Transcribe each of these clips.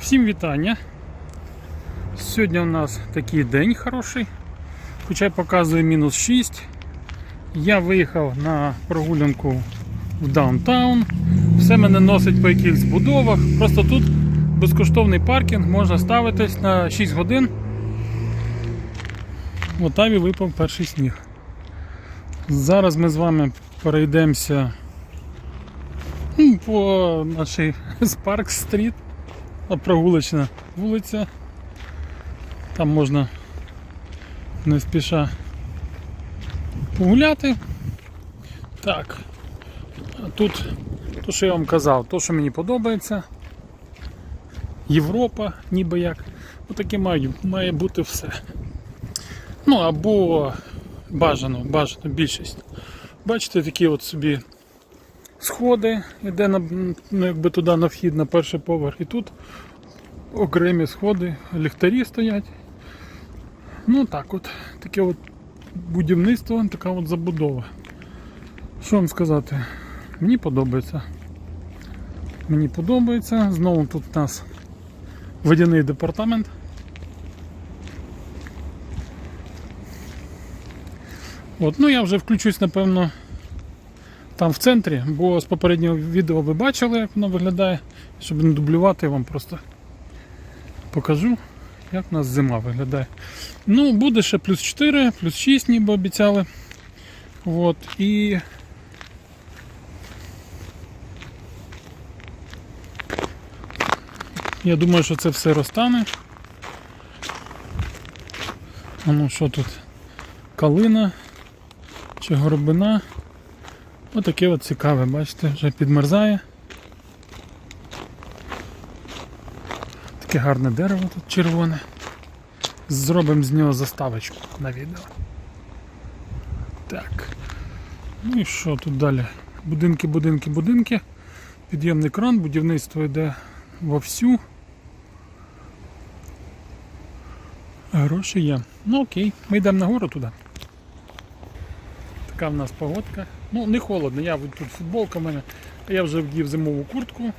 Всім вітання. Сьогодні у нас такий день хороший, хоча й показує мінус 6. Я виїхав на прогулянку в даунтаун. Все мене носить по якихось будовах. Просто тут безкоштовний паркінг, можна ставитись на 6 годин. В Отаві випав перший сніг. Зараз ми з вами перейдемося по нашій Спарк Стріт. Прогулочна вулиця. Там можна не спіша погуляти. Так. А тут то, що я вам казав, то, що мені подобається. Європа, ніби як. Отаке має, має бути все. Ну або бажано, бажано більшість. Бачите, такі от собі сходи, іде на, ну, якби туди на вхід на перший поверх. І тут окремі сходи, ліхтарі стоять. Ну так от, таке от будівництво, така от забудова. Що вам сказати? Мені подобається. Мені подобається. Знову тут у нас водяний департамент. От, ну я вже включусь, напевно, там в центрі, бо з попереднього відео ви бачили, як воно виглядає. Щоб не дублювати, я вам просто покажу, як у нас зима виглядає. Ну, буде ще плюс 4, плюс 6, ніби обіцяли. От, і я думаю, що це все розтане. А ну що тут? Калина чи горобина. Отаке от цікаве, бачите, вже підмерзає. Таке гарне дерево тут червоне. Зробимо з нього заставочку на відео. Так. Ну і що тут далі? Будинки, будинки, будинки. Під'ємний кран, будівництво йде вовсю. Гроші є. Ну окей, ми йдемо нагору туди. Така в нас погодка. Ну, не холодно, я тут футболка в мене, я вже вдів зимову куртку.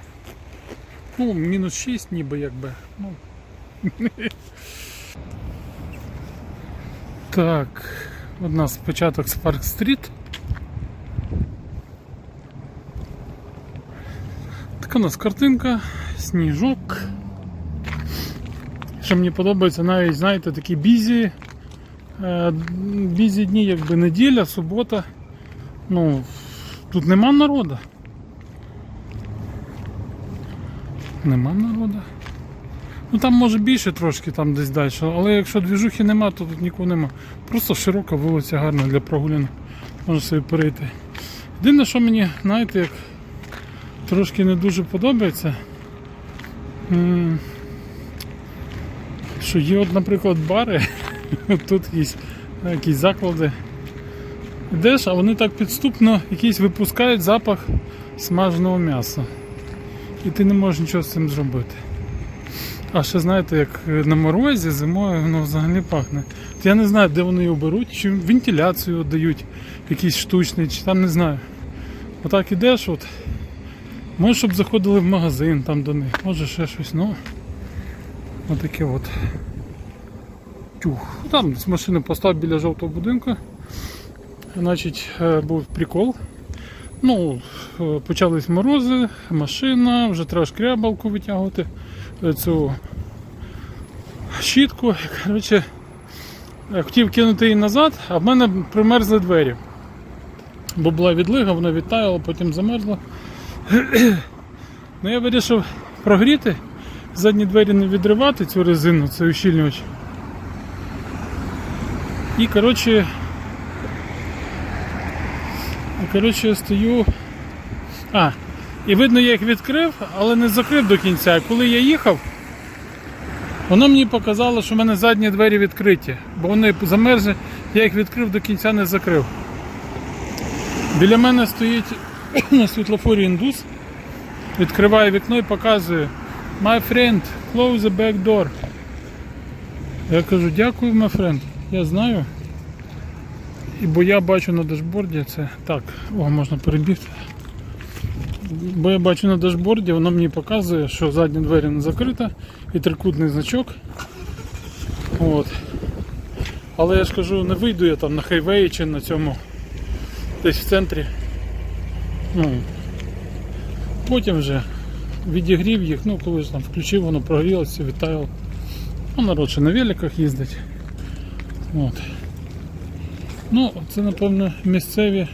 Ну, мінус 6 ніби якби. Ну. Так, у нас початок з Парк Стріт. Така у нас картинка, сніжок. Що мені подобається, навіть, знаєте, такі бізі. Е, Бізі дні, якби неділя, субота. Ну, тут нема народу. Нема народу. Ну там може більше трошки там десь далі, але якщо двіжухи нема, то тут нікого нема. Просто широка вулиця гарна для прогулянок. Можна собі перейти. Єдине, що мені, знаєте, як трошки не дуже подобається. Що є, от, наприклад, бари, тут якісь, якісь заклади. Йдеш, а вони так підступно якийсь випускають запах смаженого м'яса. І ти не можеш нічого з цим зробити. А ще знаєте, як на морозі зимою воно взагалі пахне. От Я не знаю, де вони його беруть, чи вентиляцію дають якийсь штучний, чи там не знаю. Отак ідеш, от. Може, щоб заходили в магазин там до них, може ще щось, ну. Отаке от. Тюх. Там з машини постав біля жовтого будинку. Значить, е, був прикол. Ну, е, почались морози, машина, вже треба шкрябалку витягувати, е, цю щітку. Коротше, хотів кинути її назад, а в мене примерзли двері. Бо була відлига, вона відтаяла, потім замерзла. Ну я вирішив прогріти, задні двері не відривати цю резину, цей ущільнювач. І коротше, коротше, я стою. А, і видно, я їх відкрив, але не закрив до кінця. Коли я їхав, воно мені показало, що в мене задні двері відкриті, бо вони замерзли, я їх відкрив до кінця не закрив. Біля мене стоїть на світлофорі індус, відкриває вікно і показує My friend, close the back door. Я кажу, дякую, my friend. Я знаю. Бо я бачу на дашборді це. Так, о, можна перебігти. Бо я бачу на дашборді, воно мені показує, що задня двері не закрита і трикутний значок. От. Але я ж кажу, не вийду я там на хайвеї чи на цьому десь в центрі. Ну, потім вже відігрів їх, ну коли ж там включив, воно прогрілося, відтаяло. Ну, народ ще на великах їздить. От. Ну, це напевно місцеві.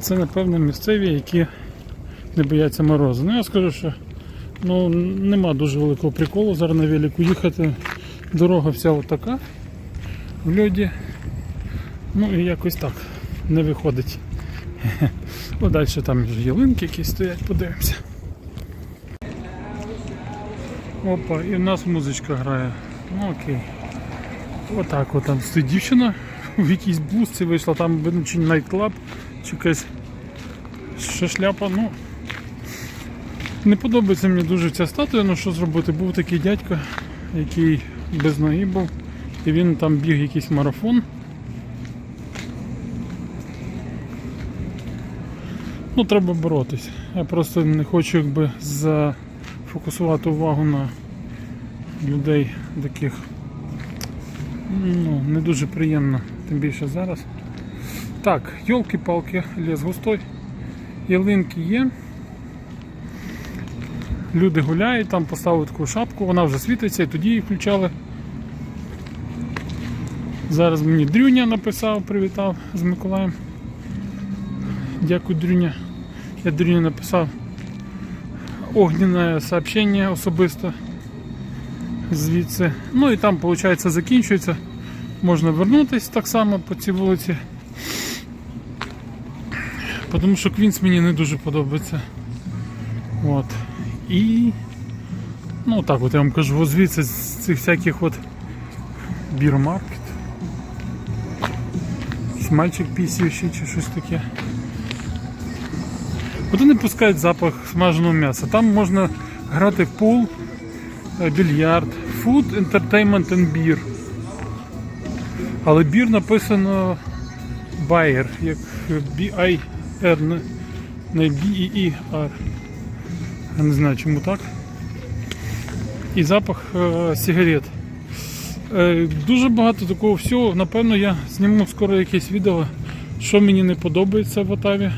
Це напевно місцеві, які не бояться морозу. Ну я скажу, що ну, нема дуже великого приколу зараз на велику їхати. Дорога вся отака в льоді. Ну і якось так не виходить. Ну, далі там ялинки якісь стоять, подивимося. Опа, і в нас музичка грає. Ну окей. Отак от там стоїть дівчина в якійсь блузці вийшла, там видно чи найтклаб, чи якась ще шляпа, ну. Не подобається мені дуже ця статуя, ну що зробити. Був такий дядько, який без ноги був, і він там біг якийсь марафон. Ну, треба боротись. Я просто не хочу якби зафокусувати увагу на людей таких. Ну, не дуже приємно, тим більше зараз. Так, йолки-палки, ліс густой. Ялинки є. Люди гуляють, там поставили таку шапку, вона вже світиться і тоді її включали. Зараз мені Дрюня написав, привітав з Миколаєм. Дякую, Дрюня. Я Дрюня написав огненне сообщення особисто звідси. Ну і там, виходить, закінчується. Можна вернутися так само по цій вулиці. Тому що Квінс мені не дуже подобається. От. І ну так от я вам кажу, звідси з цих всяких от бірмаркет. Мальчик пісівший чи щось таке. Вони пускають запах смаженого м'яса. Там можна грати в пул, е, більярд, food, entertainment and beer. Але бір написано Bayer, як B-I-R, не- не B-E-E-R. Я не знаю чому так. І запах е, сигарет. Е, дуже багато такого всього. Напевно, я зніму скоро якесь відео, що мені не подобається в Отаві.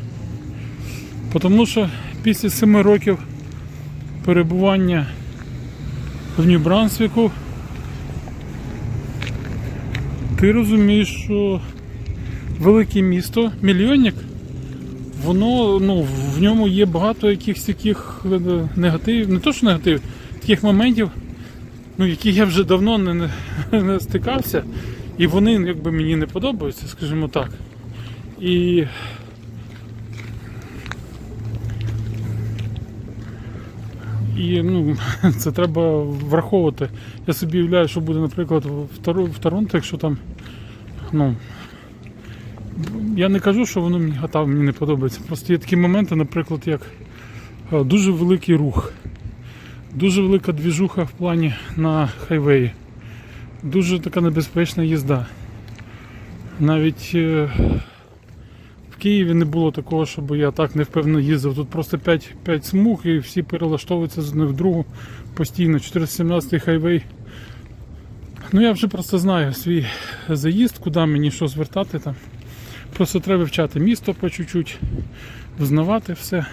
Тому що після 7 років перебування в Нью-Брансвіку ти розумієш, що велике місто, мільйонник, воно ну, в ньому є багато якихось таких е, негативів, не то що негативів, таких моментів, ну, які я вже давно не, не, не стикався, і вони якби мені не подобаються, скажімо так. І І ну, це треба враховувати. Я собі уявляю, що буде, наприклад, в, Торо- в Торонто, якщо там. Ну, я не кажу, що воно мені гатав, мені не подобається. Просто є такі моменти, наприклад, як е, дуже великий рух, дуже велика двіжуха в плані на хайвеї, дуже така небезпечна їзда. Навіть е, Києві не було такого, щоб я так невпевнено їздив. Тут просто 5, 5 смуг і всі перелаштовуються з одної в другу постійно. 417 хайвей. Ну я вже просто знаю свій заїзд, куди мені що звертати там. Просто треба вивчати місто по чуть-чуть, взнавати все.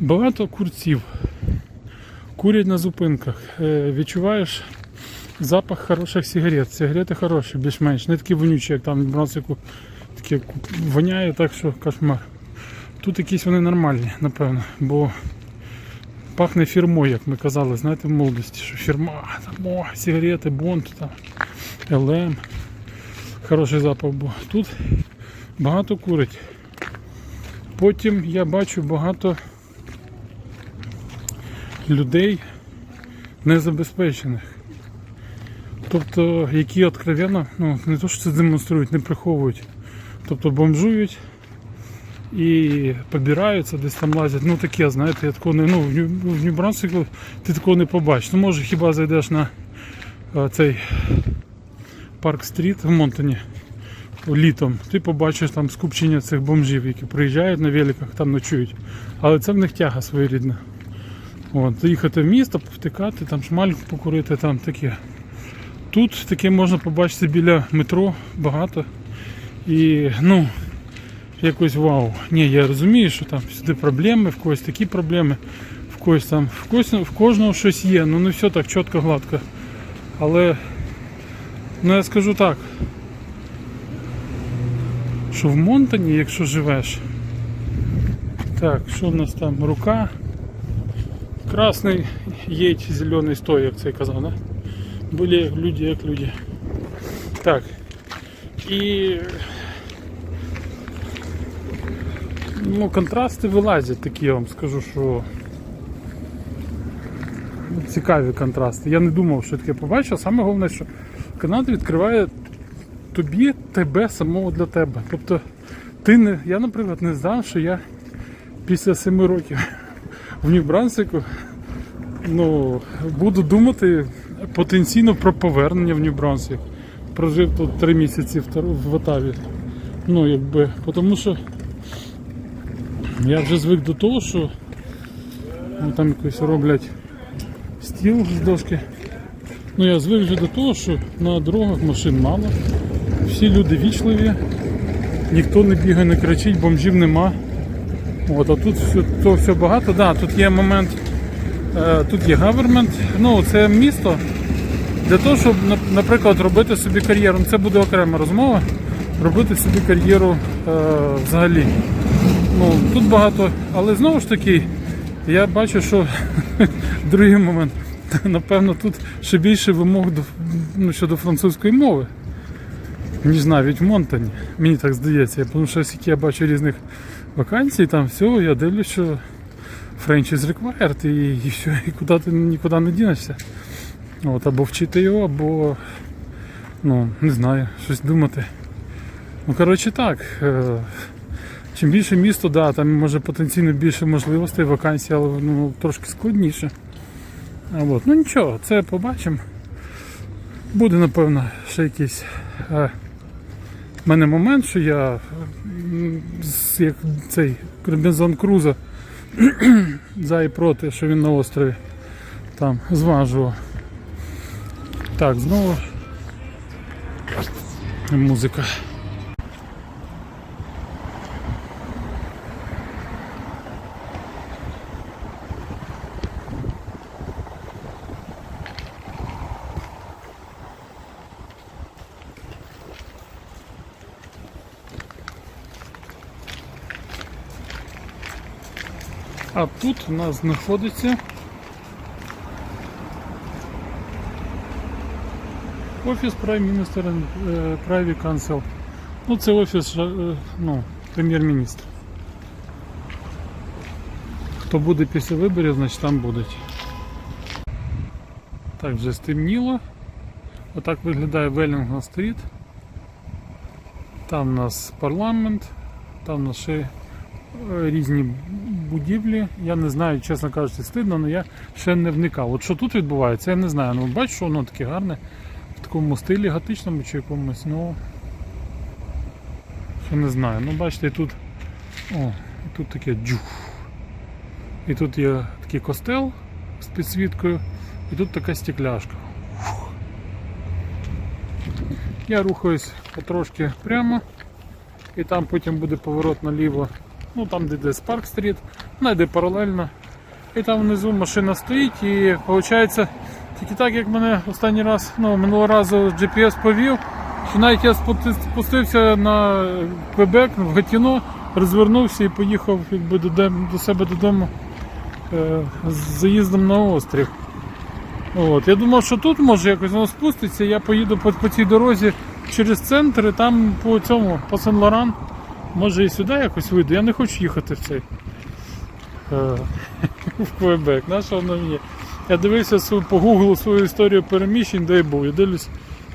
Багато курців. Курять на зупинках. Е, відчуваєш запах хороших сигарет. Сигарети хороші, більш-менш. Не такі вонючі, як там в Брансику таке воняє, так що кошмар. Тут якісь вони нормальні, напевно, бо пахне фірмою, як ми казали, знаєте, в молодості, що фірма, там, о, сигарети, бонд, там, ЛМ. Хороший запах був. Тут багато курить. Потім я бачу багато людей незабезпечених. Тобто, які откровенно, ну не то, що це демонструють, не приховують. Тобто бомжують і побираються, десь там лазять. Ну таке, знаєте, я такого не ну, в Нью- в Нью-Брансвіку ти такого не побачиш. Ну може хіба зайдеш на а, цей Парк Стріт в Монтоні, літом, ти побачиш там скупчення цих бомжів, які приїжджають на великах, там ночують. Але це в них тяга своєрідна. От, їхати в місто, повтикати, там шмаль покурити, там таке. Тут таке можна побачити біля метро багато. І ну, якось вау. Ні, я розумію, що там сюди проблеми, в когось такі проблеми, в когось там, в когось, в кожного щось є, ну не все так чітко, гладко. Але ну я скажу так, що в Монтані, якщо живеш, так, що в нас там? Рука. Красний їдь, зелений стой, як це я казав, да? Були люди, як люди. Так. І ну, контрасти вилазять такі, я вам скажу, що цікаві контрасти. Я не думав, що таке побачу. Саме головне, що Канада відкриває тобі тебе самого для тебе. Тобто ти не. Я, наприклад, не знав, що я після 7 років в Нью-Брансику ну, буду думати потенційно про повернення в Нью-Брансвік. Прожив тут 3 місяці в Отаві. Ну, якби, тому що я вже звик до того, що ну, там якось роблять стіл з дошки. Ну я звик вже до того, що на дорогах машин мало. Всі люди вічливі, ніхто не бігає, не кричить, бомжів нема. От, а тут все, то все багато. Да, тут є момент, е, тут є гавермент. Ну, це місто для того, щоб, наприклад, робити собі кар'єру. Ну, Це буде окрема розмова. Робити собі кар'єру е, взагалі. Ну, тут багато, але знову ж таки, я бачу, що другий момент. Напевно, тут ще більше вимог до, ну, щодо французької мови, ніж навіть в Монтані. Мені так здається. Тому що я бачу різних вакансій, там все, я дивлюсь, що French is required і, і все, і куди ти нікуди не дінешся. От, або вчити його, або ну, не знаю, щось думати. Ну, коротше так. Чим більше місто, да, там може потенційно більше можливостей, вакансій, але ну, трошки складніше. А от. Ну нічого, це побачимо. Буде, напевно, ще якийсь е, в мене момент, що я з- як цей Робінзон Крузо за і проти, що він на острові там зважував. Так, знову музика. А тут у нас знаходиться офіс Prime Minister е, Privy Council. Ну, це офіс е, ну, прем'єр-міністра. Хто буде після виборів, значить там будуть. Так, вже стемніло. Отак виглядає Велінгтон стріт. Там у нас парламент, там ще е, різні будівлі. Я не знаю, чесно кажучи, стидно, але я ще не вникав. От що тут відбувається, я не знаю. Ну, бачу, що воно таке гарне в такому стилі готичному чи якомусь, ну ще не знаю. Ну бачите, тут о, тут таке джух. І тут є такий костел з підсвіткою, і тут така стекляшка. Я рухаюсь потрошки прямо, і там потім буде поворот наліво, ну там де йде Спарк Стріт, вона йде паралельно. І там внизу машина стоїть і виходить, тільки так як мене останній раз, ну минулого разу GPS повів, що навіть я спустився на Квебек, в Гатіно, розвернувся і поїхав якби, до, до себе додому е, з заїздом на острів. От. Я думав, що тут може якось воно спуститься, я поїду по, по цій дорозі через центр і там по цьому, по Сен-Лоран, може і сюди якось вийду. Я не хочу їхати в цей. е, в Квебек. На що воно мені? Я дивився по гуглу свою історію переміщень, де я був. Я дивлюсь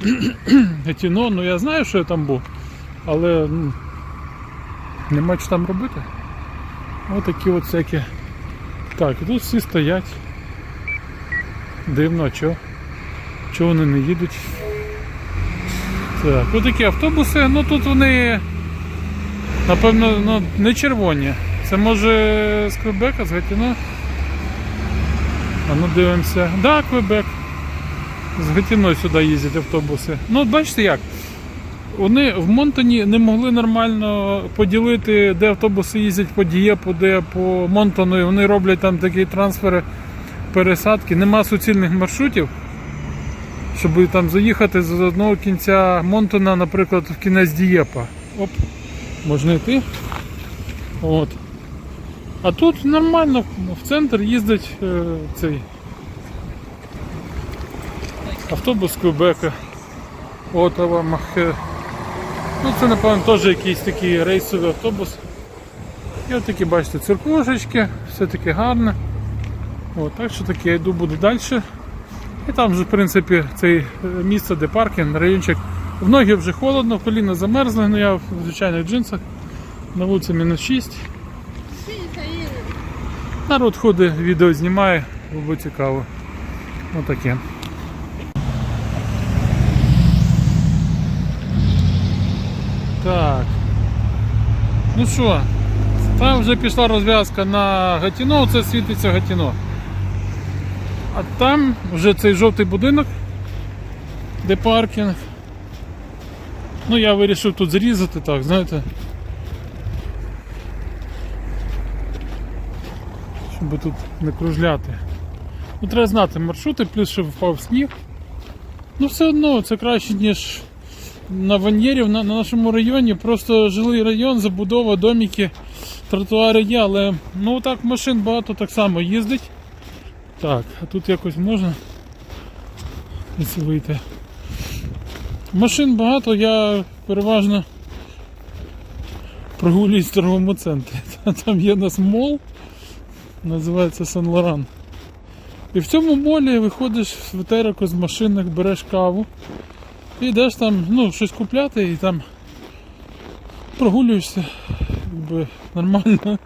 Гатіно, ну я знаю, що я там був, але ну, нема що там робити. Ось такі от всякі. Так, тут всі стоять. Дивно, а чого? Вони не їдуть? Так, отакі автобуси, ну тут вони, напевно, ну, не червоні. Це може з Квебека, з Гатіно. А ну дивимося. Так, да, Квебек. З Гатіно сюди їздять автобуси. Ну, бачите як. Вони в Монтоні не могли нормально поділити, де автобуси їздять по Дієпу, де по Монтону, і вони роблять там такі трансфери, пересадки. Нема суцільних маршрутів, щоб там заїхати з одного кінця Монтона, наприклад, в кінець Дієпа. Оп, можна йти. От. А тут нормально в центр їздить е, цей автобус Квебека. Отава, Махе. Ну це напевно теж якийсь такий рейсовий автобус. І от такі, бачите, церквушечки, все таке гарне. От, так що таке, я йду буду далі. І там вже в принципі це місце, де паркінг, райончик. В ноги вже холодно, коліна замерзли, ну я в звичайних джинсах. На вулиці мінус 6. Народ ходить, відео знімає, бо цікаво. Отаке. Так. Ну що, там вже пішла розв'язка на Гатіно, це світиться Гатіно. А там вже цей жовтий будинок, де паркінг. Ну я вирішив тут зрізати, так, знаєте. Щоб тут не кружляти. Ну треба знати маршрути, плюс щоб впав сніг. Ну все одно це краще, ніж на Ваньєрів на, на нашому районі просто жилий район, забудова, домики, тротуари є, але ну так машин багато так само їздить. Так, а тут якось можна вийти. Машин багато, я переважно прогулююсь в торговому центрі. Там є у нас мол, називається Сан Лоран. І в цьому молі виходиш в ветерику з машинок, береш каву. І йдеш там, ну, щось купляти і там прогулюєшся, якби нормально.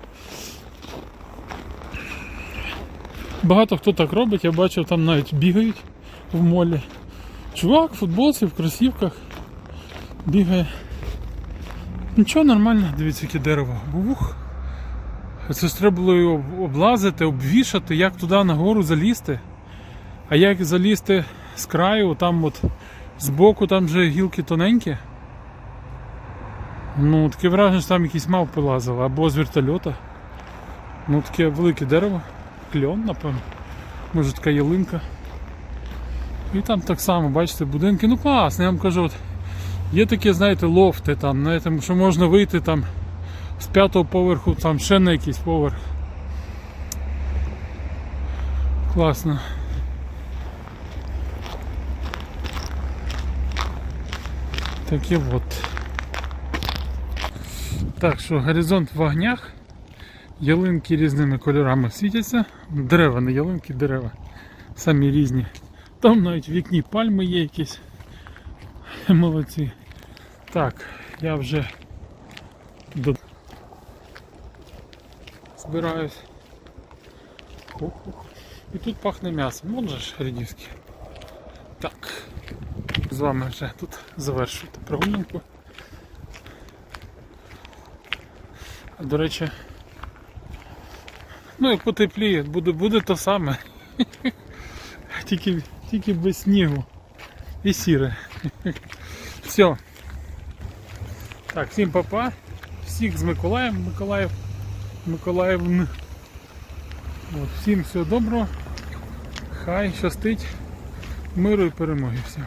Багато хто так робить, я бачив, там навіть бігають в молі. Чувак в футболці, в кросівках бігає. Нічого нормально, дивіться, яке дерево. Ух. Це ж треба було його облазити, обвішати, як туди нагору залізти. А як залізти з краю, там от Збоку там вже гілки тоненькі. Ну, таке враження, що там якісь мавпи лазили, або з вертольота. Ну таке велике дерево, кльон, напевно. Може така ялинка. І там так само, бачите, будинки. Ну класно, я вам кажу, от, є такі, знаєте, лофти там, знаєте, що можна вийти там з п'ятого поверху, там ще на якийсь поверх. Класно. Таке от. Так що горизонт в вогнях, ялинки різними кольорами світяться, дерева, не ялинки, дерева. Самі різні. Там навіть в вікні пальми є якісь. Молодці. Так, я вже до... збираюсь. Ух-ух. І тут пахне м'ясом. Вон же ж рідівський. Так. З вами вже тут завершувати прогулянку. До речі, ну як потепліє, буде, буде то саме. Тільки, тільки без снігу і сіре. Все. Так, всім папа, всіх з Миколаєм, Миколаїв, Миколаїв. Всім всього доброго. Хай щастить, миру і перемоги всім.